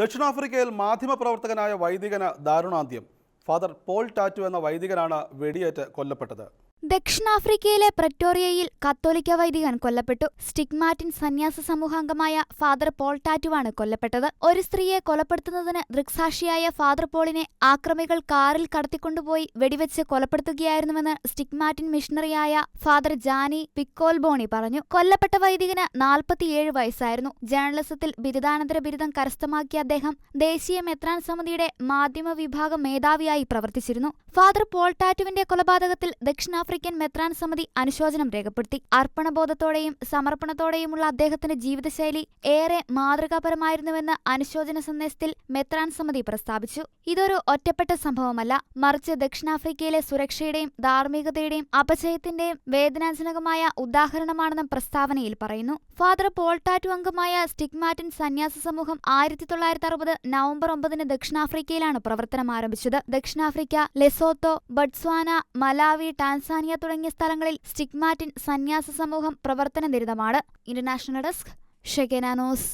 ദക്ഷിണാഫ്രിക്കയിൽ മാധ്യമപ്രവർത്തകനായ വൈദികന് ദാരുണാന്ത്യം. Father Paul tattoo എന്ന വൈദികനാണ് വെടിയേറ്റ് കൊല്ലപ്പെട്ടത്. ദക്ഷിണാഫ്രിക്കയിലെ പ്രറ്റോറിയയിൽ കത്തോലിക്ക വൈദികൻ കൊല്ലപ്പെട്ടു. സ്റ്റിഗ്മാറ്റിൻ സന്യാസ സമൂഹാംഗമായ ഫാദർ പോൾ ടാറ്റുവാണ് കൊല്ലപ്പെട്ടത്. ഒരു സ്ത്രീയെ കൊലപ്പെടുത്തുന്നതിന് ദൃക്സാക്ഷിയായ ഫാദർ പോളിനെ ആക്രമികൾ കാറിൽ കടത്തിക്കൊണ്ടുപോയി വെടിവെച്ച് കൊലപ്പെടുത്തുകയായിരുന്നുവെന്ന് സ്റ്റിഗ്മാറ്റിൻ മിഷണറിയായ ഫാദർ ജാനി പിക്കോൽബോണി പറഞ്ഞു. കൊല്ലപ്പെട്ട വൈദികന് നാൽപ്പത്തിയേഴ് വയസ്സായിരുന്നു. ജേർണലിസത്തിൽ ബിരുദാനന്തര ബിരുദം കരസ്ഥമാക്കിയ അദ്ദേഹം ദേശീയ മെത്രാൻ സമിതിയുടെ മാധ്യമ വിഭാഗം മേധാവിയായി പ്രവർത്തിച്ചിരുന്നു. ഫാദർ പോൾ ടാറ്റുവിന്റെ കൊലപാതകത്തിൽ ദക്ഷിണാഫ്രിക്കൻ മെത്രാൻ സമിതി അനുശോചനം രേഖപ്പെടുത്തി. അർപ്പണബോധത്തോടെയും സമർപ്പണത്തോടെയുമുള്ള അദ്ദേഹത്തിന്റെ ജീവിതശൈലി ഏറെ മാതൃകാപരമായിരുന്നുവെന്ന് അനുശോചന സന്ദേശത്തിൽ മെത്രാൻ സമിതി പ്രസ്താവിച്ചു. ഇതൊരു ഒറ്റപ്പെട്ട സംഭവമല്ല. മറിച്ച് ദക്ഷിണാഫ്രിക്കയിലെ സുരക്ഷയുടെയും ധാർമ്മികതയുടെയും അപചയത്തിന്റെയും വേദനാജനകമായ ഉദാഹരണമാണെന്നും പ്രസ്താവനയിൽ പറയുന്നു. ഫാദർ പോൾ ടാറ്റു അംഗമായ സ്റ്റിഗ്മാറ്റിൻ സന്യാസ സമൂഹം ആയിരത്തി തൊള്ളായിരത്തി അറുപത് നവംബർ ഒമ്പതിന് ദക്ഷിണാഫ്രിക്കയിലാണ് പ്രവർത്തനം ആരംഭിച്ചത്. ദക്ഷിണാഫ്രിക്ക ലെസോത്തോ ബട്സ്വാന മലാവി ടാൻസാനിയ തുടങ്ങിയ സ്ഥലങ്ങളിൽ സ്റ്റിഗ്മാറ്റിൻ സന്യാസ സമൂഹം പ്രവർത്തന നിരതമാണ് ഇന്റർനാഷണൽ ഡെസ്ക് ഷെഗനാനോസ്